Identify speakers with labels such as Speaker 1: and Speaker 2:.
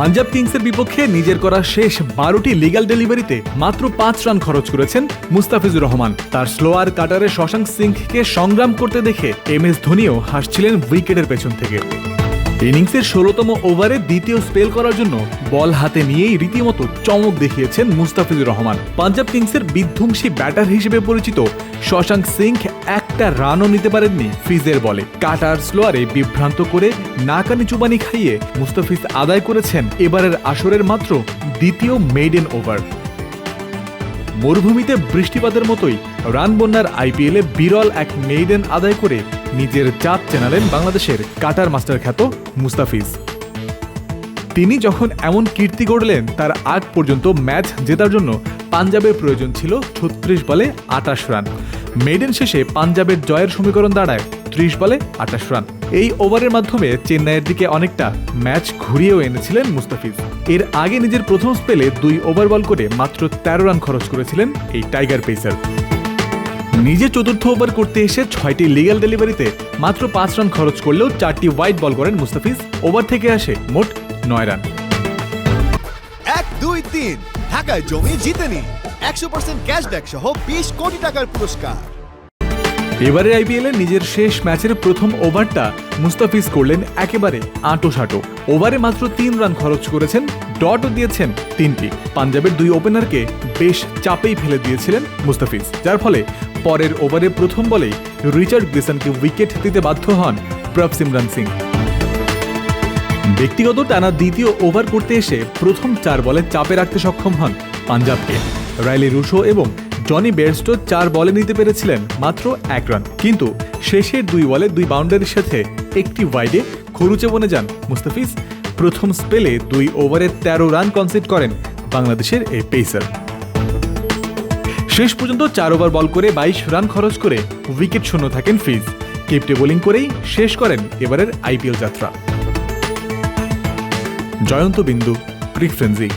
Speaker 1: পাঞ্জাব কিংসের বিপক্ষে নিজের করা শেষ বারোটি লিগ্যাল ডেলিভারিতে মাত্র পাঁচ রান খরচ করেছেন মুস্তাফিজুর রহমান। তার স্লোয়ার কাটারে শশাঙ্ক সিংকে সংগ্রাম করতে দেখে এম এস ধোনিও হাসছিলেন উইকেটের পেছন থেকে। ইনিংসের ষোলোতম ওভারে দ্বিতীয় স্পেল করার জন্য বল হাতে নিয়েই রীতিমতো চমক দেখিয়েছেন মুস্তাফিজুর রহমান। পাঞ্জাব কিংসের বিধ্বংসী ব্যাটার হিসেবে পরিচিত শশাঙ্ক সিং একটা রানও নিতে পারেননি ফ্রিজের বলে। কাটার স্লোয়ারে বিভ্রান্ত করে নাকানি চুবানি খাইয়ে মুস্তাফিজ আদায় করেছেন এবারের আসরের মাত্র দ্বিতীয় মেইডেন ওভার মরুভূমিতে বৃষ্টিপাতের মতোই রান বন্যার আইপিএলে বিরল এক মেইডেন আদায় করে নিজের চাপ চেনালেন বাংলাদেশের কাটার মাস্টার খ্যাত মুস্তাফিজ। তিনি যখন এমন কীর্তি গড়লেন, তার আগ পর্যন্ত ম্যাচ জেতার জন্য পাঞ্জাবের প্রয়োজন ছিল ছত্রিশ বলে আটাশ রান। মেডেন শেষে পাঞ্জাবের জয়ের সমীকরণ দাঁড়ায় ত্রিশ বলে আটাশ রান। এই ওভারের মাধ্যমে চেন্নাইয়ের দিকে অনেকটা ম্যাচ ঘুরিয়েও এনেছিলেন মুস্তাফিজ। এর আগে নিজের প্রথম স্পেলে দুই ওভার বল করে মাত্র তেরো রান খরচ করেছিলেন এই টাইগার পেসার। নিজে চতুর্থ ওভার করতে এসে ছয়টি লিগ্যাল ডেলিভারিতে মাত্র পাঁচ রান খরচ করলেও চারটি হোয়াইট বল করেন মুস্তাফিজ। ওভার থেকে আসে মোট নয় রান।
Speaker 2: এক, দুই, তিন। ঢাকায় জমি জিতে নিন একশো পার্সেন্ট ক্যাশব্যাক সহ বিশ কোটি টাকার পুরস্কার।
Speaker 1: এবারে আইপিএলে নিজের শেষ ম্যাচের প্রথম ওভারটা মুস্তাফিজ করলেন একেবারে আঁটো সাঁটো ওভারে মাত্র তিন রান খরচ করেছেন, ডটও দিয়েছেন তিনটি। পাঞ্জাবের দুই ওপেনারকে বেশ চাপেই ফেলে দিয়েছিলেন মুস্তাফিজ, যার ফলে পরের ওভারে প্রথম বলেই রিচার্ড গ্রিসনকে উইকেট দিতে বাধ্য হন প্রভ সিমরান সিং। ব্যক্তিগত টানা দ্বিতীয় ওভার করতে এসে প্রথম চার বলে চাপে রাখতে সক্ষম হন পাঞ্জাবকে। রাইলি রুশো এবং জনি বেয়ারস্টো চার বলে নিতে পেরেছিলেন মাত্র এক রান। কিন্তু শেষের দুই বলে দুই বাউন্ডারির সাথে একটি ওয়াইডে খরুচে বনে যান মুস্তাফিজ। প্রথম স্পেলে দুই ওভারে তেরো রান কনসিড করেন বাংলাদেশের এই পেসার। শেষ পর্যন্ত চার ওভার বল করে বাইশ রান খরচ করে উইকেট শূন্য থাকেন ফ্রিজ কেপটে বোলিং করেই শেষ করেন এবারের আইপিএল যাত্রা। জয়ন্ত বিন্দু ক্রিক ফ্রেন্সি